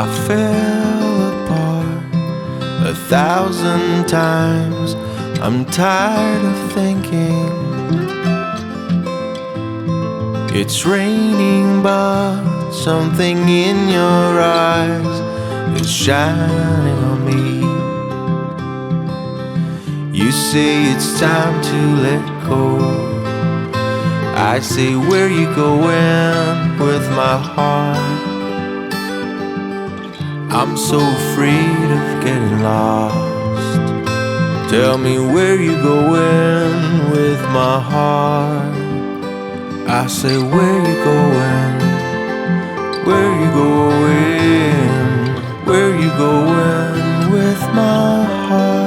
I fell apart a thousand times. I'm tired of thinking it's raining, but something in your eyes is shining on me. You say it's time to let go. I say, Where you going with my heart? I'm so afraid of getting lost. Tell me where you going with my heart. I say, Where you going? Where you going? Where you going with my heart?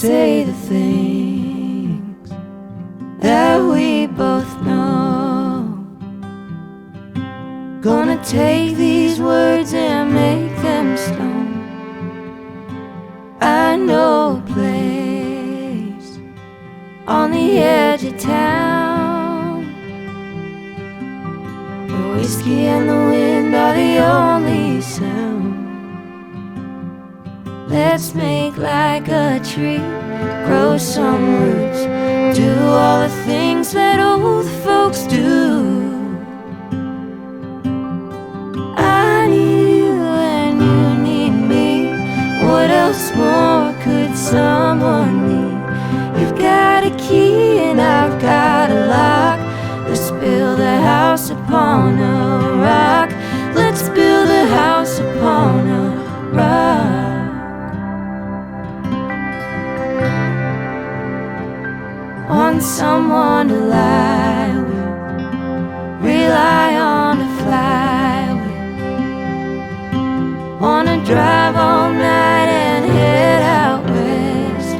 Say the things that we both know. Gonna take these words and make them stone. I know a place on the edge of town. The whiskey and the wind are the only sound. Let's make like a tree, grow some roots, do all the things that old folks do. I need you and you need me. What else more could someone need? You've got a key and I've got a lock. Let's build a house upon a someone to lie with, rely on to fly with. Wanna drive all night and head out west.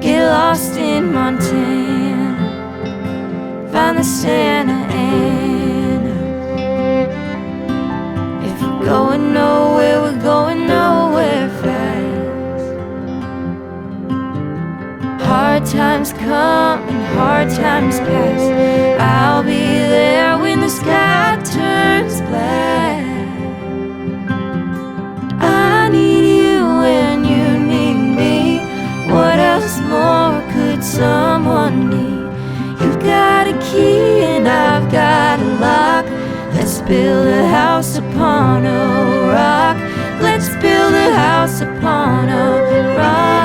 Get lost in Montana, find the Santa Ana. If we're going nowhere, times come and hard times pass. I'll be there when the sky turns black. I need you when you need me. What else more could someone need? You've got a key and I've got a lock. Let's build a house upon a rock. Let's build a house upon a rock.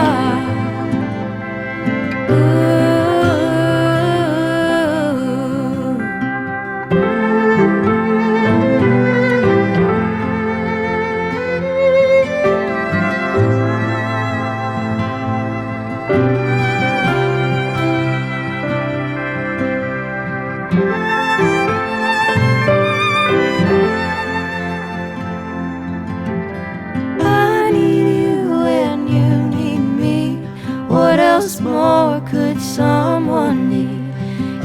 more could someone need?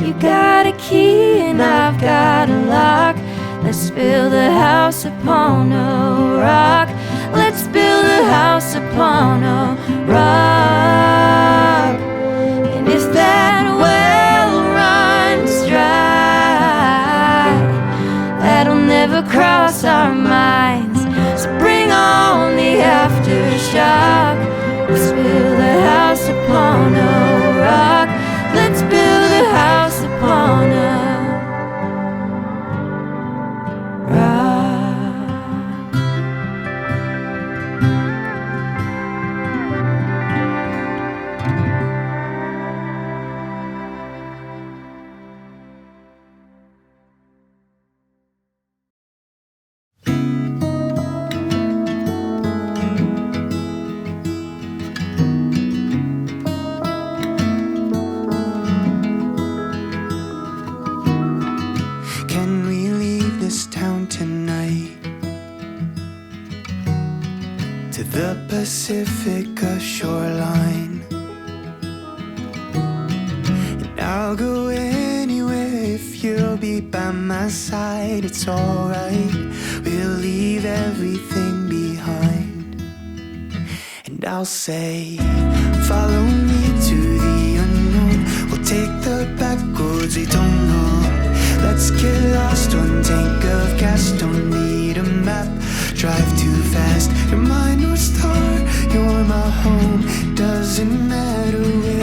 You got a key and I've got a lock. Let's build a house upon a rock. Let's build a house upon a rock. And if that well runs dry, that'll never cross our minds. So bring on the aftershock. side, it's alright. We'll leave everything behind. And I'll say, Follow me to the unknown. We'll take the back we don't know. Let's get lost, one tank of gas. Don't need a map, drive too fast. You're my north star, you're my home. Doesn't matter where.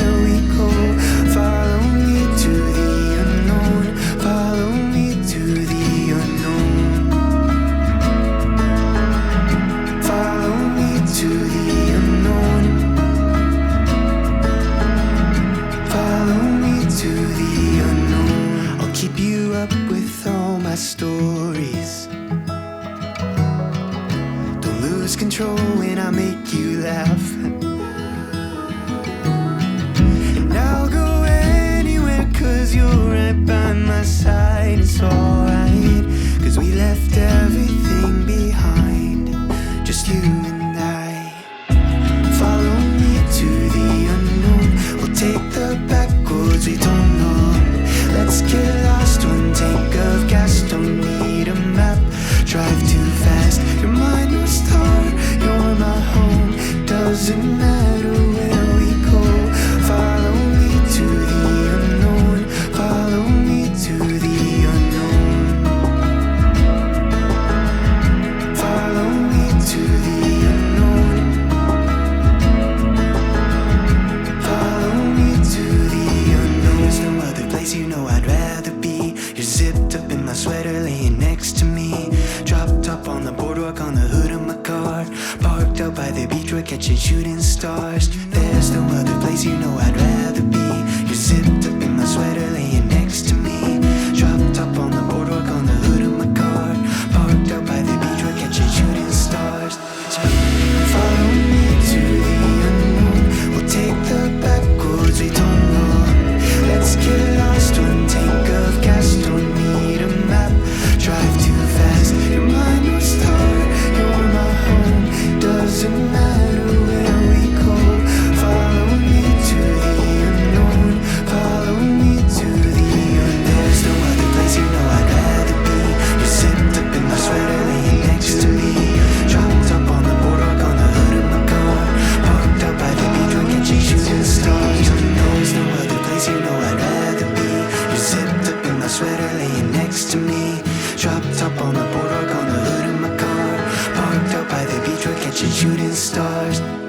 by the beach, we're catching shooting stars.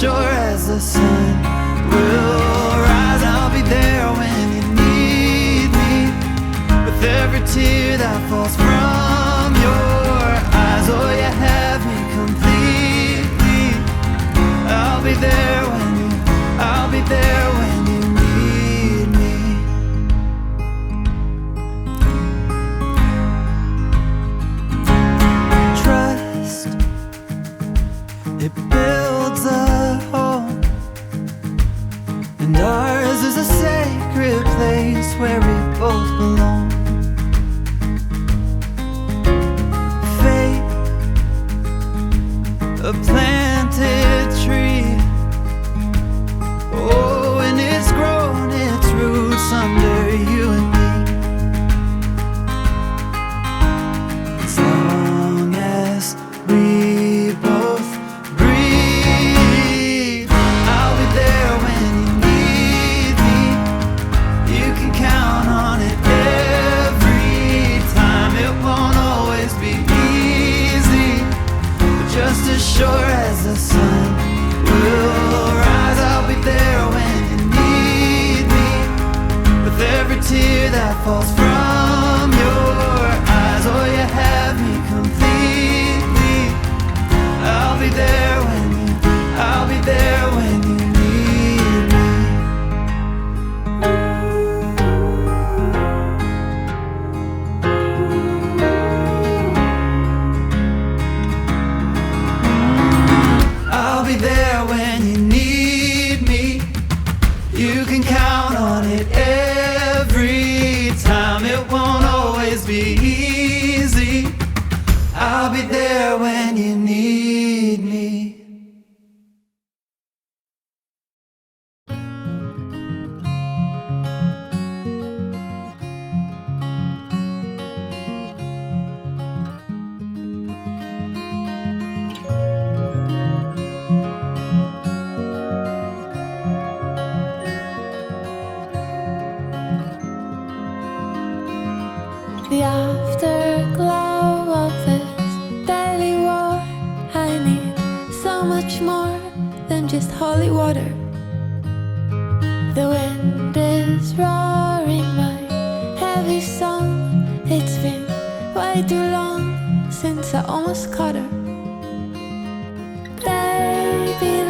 sure as the sun will rise, I'll be there when you need me. With every tear that falls. Falls since I almost caught her. Baby,